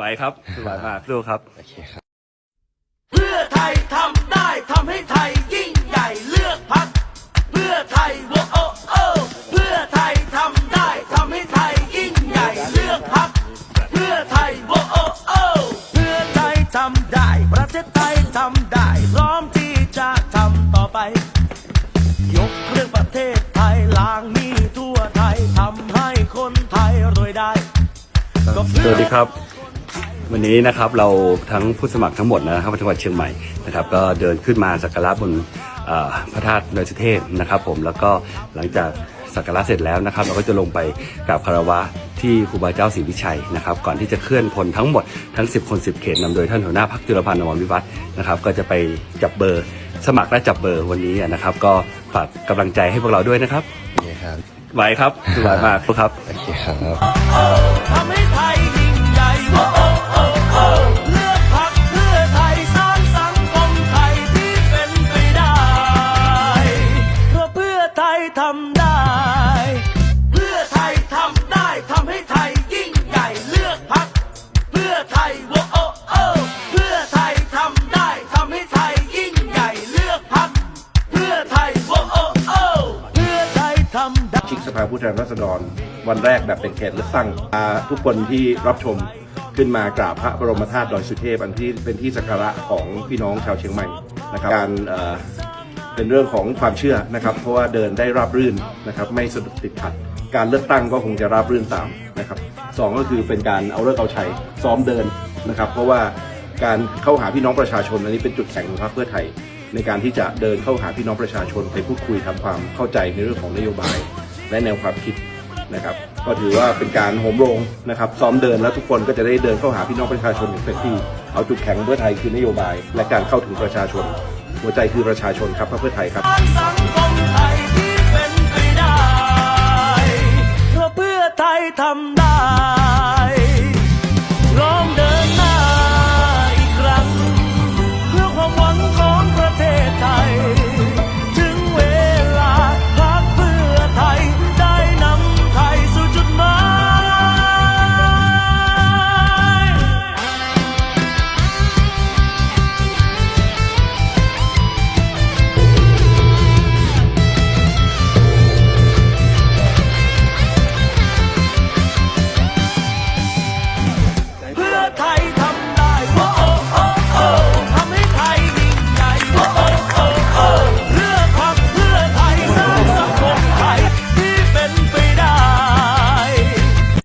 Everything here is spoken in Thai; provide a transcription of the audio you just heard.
ไปครับสบายมากดูครับ โอเคครับ เพื่อไทยทำได้ทำให้ไทยยิ่งใหญ่เลือกพักเพื่อไทยโวโอโอเพื่อไทยทำได้ทำให้ไทยยิ่งใหญ่เลือกพักเพื่อไทยโวโอโอเพื่อไทยทำได้ประเทศไทยทำได้พร้อมที่จะทำต่อไป ยกเครื่องประเทศไทยล้างหนี้ทั่วไทยทำให้คนไทยรวยได้ก็เพื่อสวัสดีครับ วันนี้นะครับเราทั้งผู้สมัครทั้งหมดนะครับจังหวัดเชียงใหม่นะครับก็เดินขึ้นมาสักการะบนเอ่อพระธาตุดอยสุเทพนะครับผมแล้วก็หลังจากสักการะเสร็จแล้วนะครับ เราก็จะลงไปกราบคารวะที่ครูบาเจ้าศรีวิชัยนะครับ ก่อนที่จะเคลื่อนพลทั้งหมดทั้ง 10 คน 10 เขตนำโดยท่านหัวหน้าพักจุลพันธ์อมรวิวัฒน์นะครับ ก็จะไปจับเบอร์สมัครและจับเบอร์วันนี้นะครับ ก็ฝากกำลังใจให้พวกเราด้วยนะครับโอเคครับไหวครับสบายมากครับโอเคครับ ทำได้ เพื่อไทยทำได้ทำให้ไทยยิ่งใหญ่เลือกพักเพื่อไทยโอ้โอ้โอ้เพื่อไทยทำได้ทำให้ไทยยิ่งใหญ่เลือกพักเพื่อไทยโอ้โอ้โอ้เพื่อไทยทำได้ชิกสภาผู้แทนราษฎร วันแรกแบบเป็นเขตเลือกตั้งทุกคนที่รับชมขึ้นมากราบพระบรมธาตุดอยสุเทพอันที่เป็นที่สักการะของพี่น้องชาวเชียงใหม่นะครับการ เป็นเรื่องของความเชื่อนะครับ เพราะว่าเดินได้ราบรื่นนะครับ ไม่สะดุดติดขัด การเลือกตั้งก็คงจะราบรื่นตามนะครับสองก็คือเป็นการเอาเลิกเอาชัยซ้อมเดินนะครับ เพราะว่าการเข้าหาพี่น้องประชาชนอันนี้เป็นจุดแข็งของพรรคเพื่อไทย ในการที่จะเดินเข้าหาพี่น้องประชาชนไปพูดคุยทำความเข้าใจในเรื่องของนโยบาย และแนวความคิดนะครับ ก็ถือว่าเป็นการโหมโรงนะครับซ้อมเดินแล้วทุกคนก็จะได้เดินเข้าหาพี่น้องประชาชนอย่างเต็มที่เอาจุดแข็งเพื่อไทยคือนโยบาย และการเข้าถึงประชาชน หัวใจคือประชาชนครับพรรคเพื่อไทยครับ